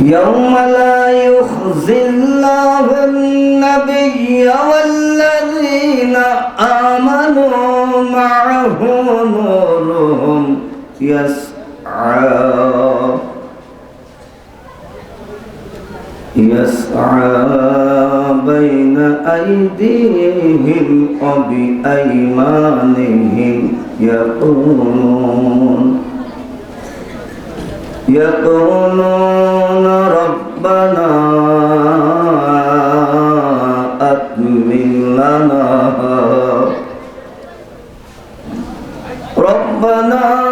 يوم لا يخزي الله النبي والذين آمنوا معه نورهم يسعى. يسعى بين أيديهم وبأيمانهم. يقولون يقولون ربنا أتمم لنا ربنا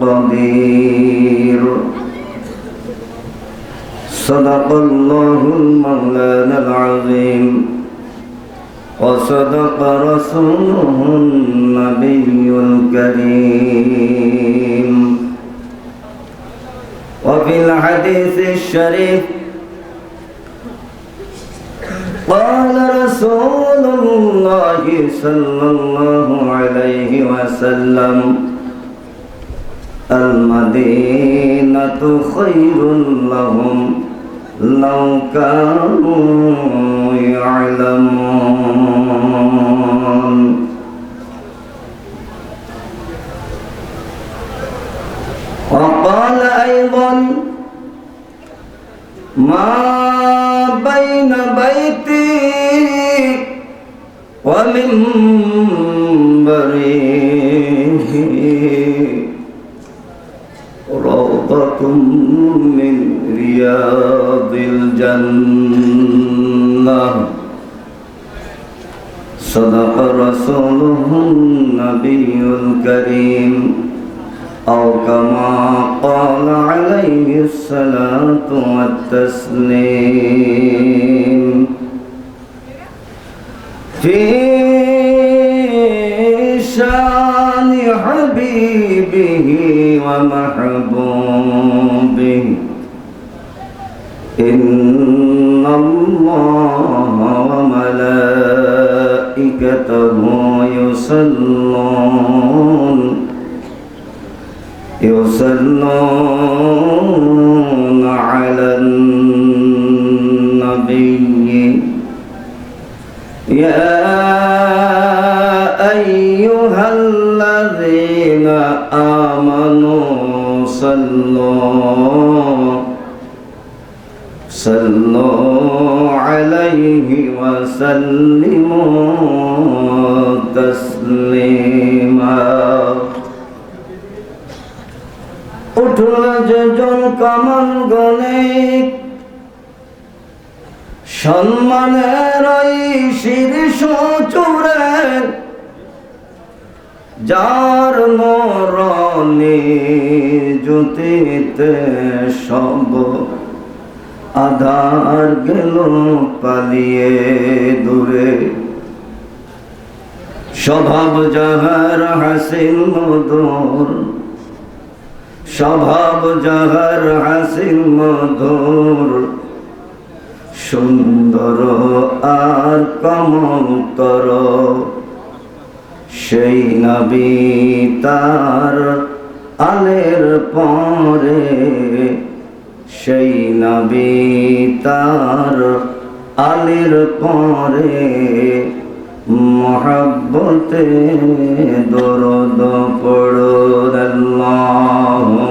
قدير. صدق الله المولانا العظيم. وصدق رسوله النبي الكريم. وفي الحديث الشريف قال رسول الله صلى الله عليه وسلم المدينة خير لهم لو كانوا يعلمون. من رياض الجنة صدق رسوله النبي الكريم أو كما قال عليه الصلاة والتسليم في شان حبيبه ومحبوبه وملائكته يصلون يصلون على النبي. يا أيها الذين آمنوا صلوا صلوا عليه وسلموا تسليما উঠল যেজন কামান গণিক সম্মানের ওই শীর্ষ চূড়ে যার মরণে জ্যোতিতে সব আধার গেল পালিয়ে দূরে। স্বভাব যাহার হাসিন মধুর, স্বভাব যাহার হাসিন মধুর, সুন্দর আর কমতর। সেই নবী তার আলের পরে সেই নবী তার আলের পরে মহাব্বতে দরদ পড়ো আল্লাহুম্মা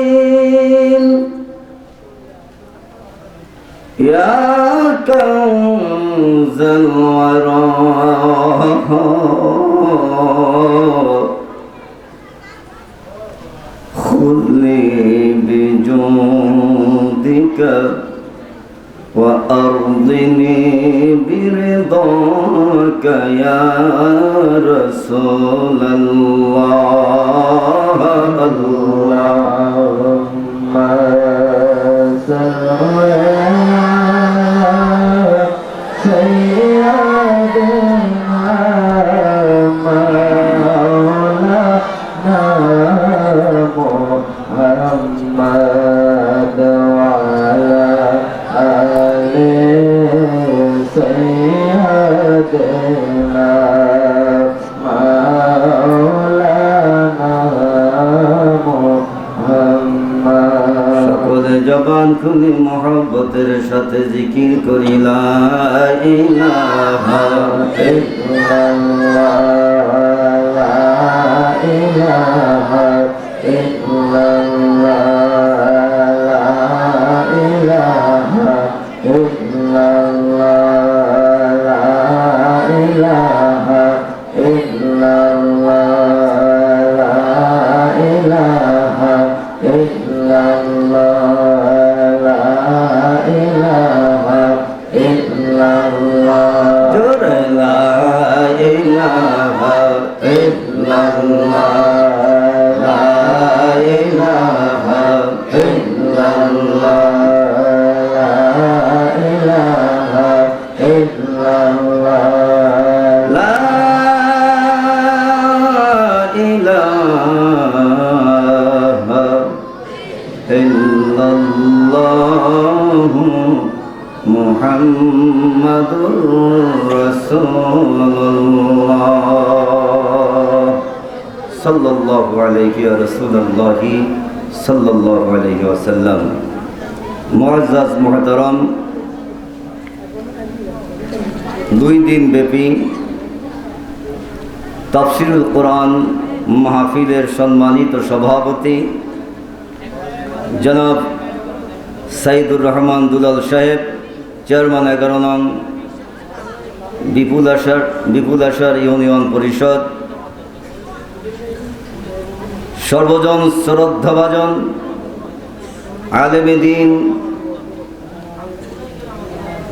الثقلين يا كنز الوراء خذني بجودك وأرضني برضاك يا رسول الله الله اللهم صل সাথে জিকির করিলা ইলাহা জোরে লা ইলাহা মুহতারাম, দুই দিন ব্যাপী তাফসিরুল কোরআন মাহফিলের সম্মানিত সভাপতি জনাব সাইদুর রহমান দুলাল সাহেব, চেয়ারম্যান এগারো নং বিপুল আসার বিপুল আসার ইউনিয়ন পরিষদ, সর্বজন শ্রদ্ধাভাজন আলেমেদিন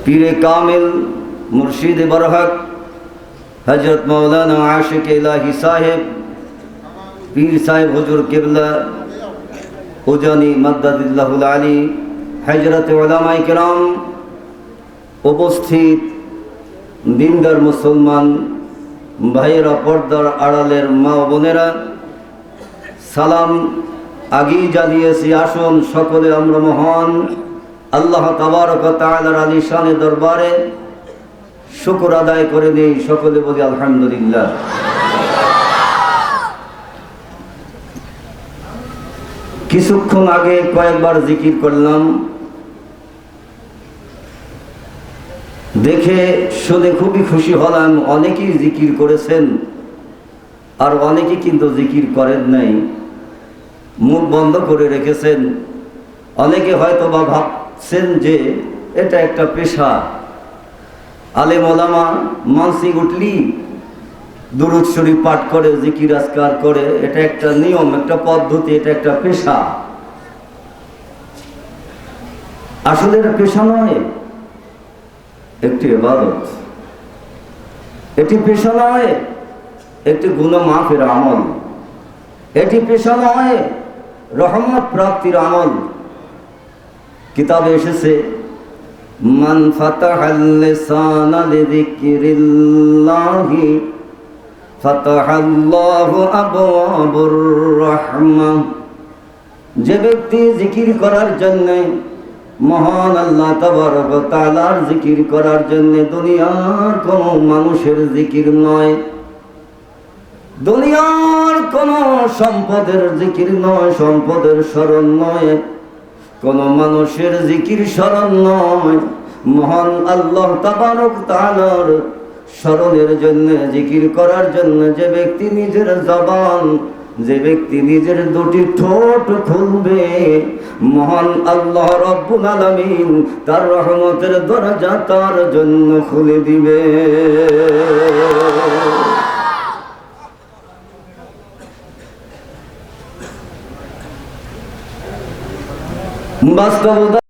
পীরে কামিল, মুর্শিদ বরহক হজরত মৌলানা আশিক ইলাহি সাহেব, পীর সাহেব হুজুর কেবলা, উজানি মাদ্দাদিল্লাহুল আলী হজরত ওলামাই কেরাম উপস্থিত দিনদার মুসলমান, ভাইয়েরা পর্দার আড়ালের মা বোনেরা, সালাম আগেই জানিয়েছি, আসুন সকলে আমরা মহান আল্লাহ তাবারক তাআলার আলী শানে দরবারে শুকর আদায় করে নেই, সকলে বলি আলহামদুলিল্লাহ। কিছুক্ষণ আগে কয়েকবার জিকির করলাম দেখে শুনে খুবই খুশি হলাম, অনেকেই জিকির করেছেন, আর অনেকে কিন্তু জিকির করেন নাই। মুখ বন্ধ করে রেখেছেন। অনেকে হয়তো বা ভাবছেন যে এটা একটা পেশা। আলেম ওলামা মানসিক উঠলি, দুরুদ শরীফ পাঠ করে, জিকির আজকার করে, এটা একটা নিয়ম, একটা পদ্ধতি, এটা একটা পেশা। আসলে এটা পেশা নয়। একটি এবাদত এটি পেশা নয় একটি গুণ মাফের আমল। এটি পেশা নয় রহমত প্রাপ্তির আমল। কিতাবে এসেছে, মান ফাতাহাল লিসানা লিযিকরিল্লাহি, ফাতাহাল্লাহু আবওয়াবুর রাহমা। যে ব্যক্তি জিকির করার জন্য মহান আল্লাহ ওয়া জিকির করার জন্য দুনিয়ার কোন মানুষের জিকির নয়। দুনিয়ার কোন সম্পদের জিকির নয়, সম্পদের স্মরণ নয়। কোন মানুষের জিকির স্মরণ নয়। মহান আল্লাহ তাবারক তাআলার স্মরণের জন্য, জিকির করার জন্য যে ব্যক্তি নিজের জবান যে ব্যক্তি নিজের দুটি ঠোঁট খুলবে, মহান আল্লাহ রব্বুল আলামিন তার রহমতের দরজা তার জন্য খুলে দিবে। বাস্তবতা